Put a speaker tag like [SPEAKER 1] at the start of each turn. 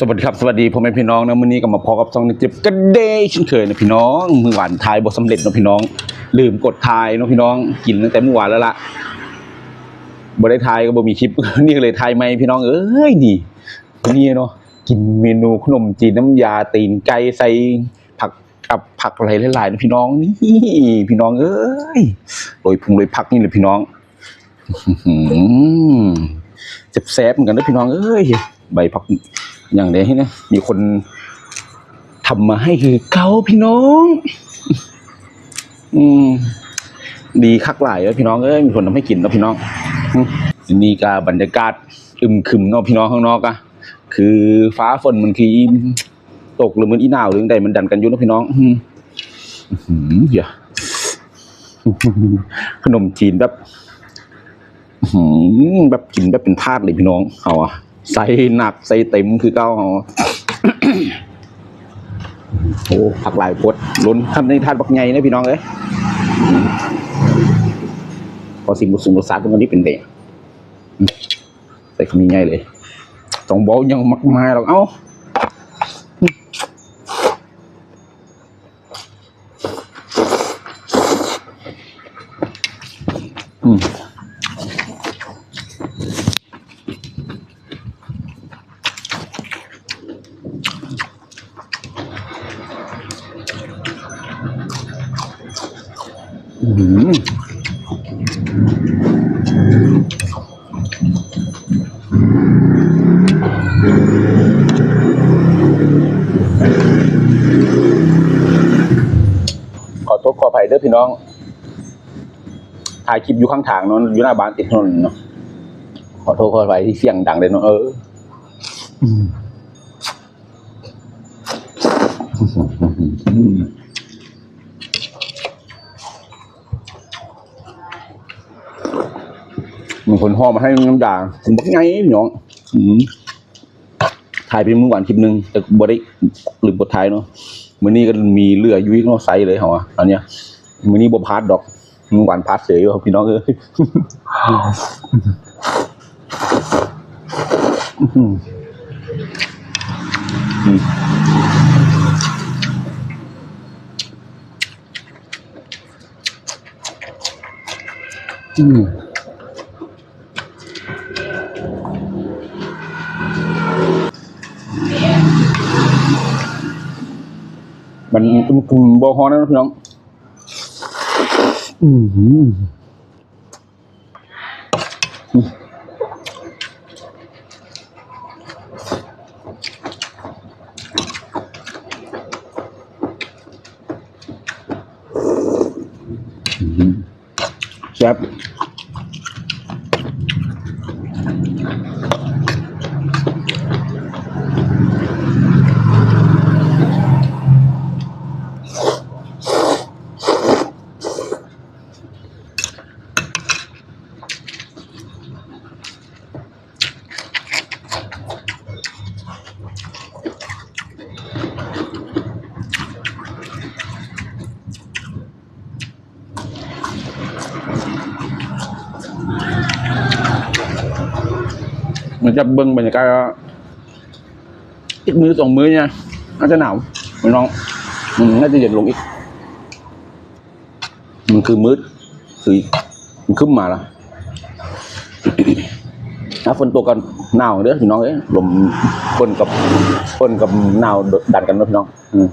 [SPEAKER 1] สวัสดีครับสวัสดีพ่อแม่พี่น้องนะมื้อนี้ก็มาพอกับซองนเจ็บกันเดยเช่นเคยนะพี่น้องมือหวานทายบ่สำเร็จนะพี่น้อง ลืมกดทายนะพี่น้องกินตั้งแต่เมื่อวานแล้วล่ะบ่ได้ทายก็บ่มีคลิปนี่เลยทายใหมพี่น้องเอ้ยนี่นี่เนาะกินเมนูขนมจีนน้ำยาตีนไก่ใส่ผักกับผักอะไรหลายๆนะพี่น้องนี่พี่น้องเอ้ยโรยพุงโรยผักนี่เลยพี่น้องอื้อหือแซ่บเหมือนกันนะพี่น้องเอ้ยใบผัก อย่างเดียวนะมีคนทำมาให้คือเกาพี่น้อง อืม ดีคักหลายเลยพี่น้องเอ้ยมีคนทำให้กินเนาะพี่น้องมนี่ก็บรรยากาศอึมครึมเนาะพี่น้องข้างนอกอะคือฟ้าฝนมันคือตกหรือมันอีหนาวหรือใดมันดันกันอยู่เนะพี่น้องอืมอื้อหือเหี้ยขนมจีนแบบหือแบบกินแบบเป็นทาสเลยพี่น้อง เอาอะ ใส่หนักใส่เต็มคือเก้าหอโอ้ผักหลายพดล้นทำในทานบักไงนะพี่น้องเอ้ยพอสิ่งบุสุงรสาตรงนี้เป็นเด็กใส่คำนี้ง่ายเลยต้องบอกยังมักมายหรอกเอ้า ขอโทษขออภัยเด้อพี่น้อง ถ่ายคลิปอยู่ข้างทางเนาะอยู่หน้าบ้านติดถนนเนาะ ขอโทษขออภัยที่เสียงดังเลยเนาะเอออืม มมีคนห่อมาให้น้ำยาผมบอกไงพี่น้องถ่ายเป็นมื้อวานคลิปหนึง แต่บ่ได้หรือบทท้ายเนาะมือนี้ก็มีเรืออยู่อีกเนาะไซส์เลยเหรออันเนี้ยมือนี้บ่พาดดอกมื้อวานพาร์ดเสยอยู่ครับพี่น้องเอ้ยอืม มมันคุมคุมบอฮอนะพี่น้องอืมหืมอืมแซ่บ มันจะเบิ้งบรรยากาศอีกมือสองมือเนี่ยน่าจะหนาวพี่น้องมันน่าจะเย็นลงอีก มันคือมืดคือมันขึ้นมาล้วถ้าฝนตกกันหนาวเด้อพี่น้องเอ้ยลมฝนกับฝนกับหนาวดันกันเนาะพี่น้อง อืม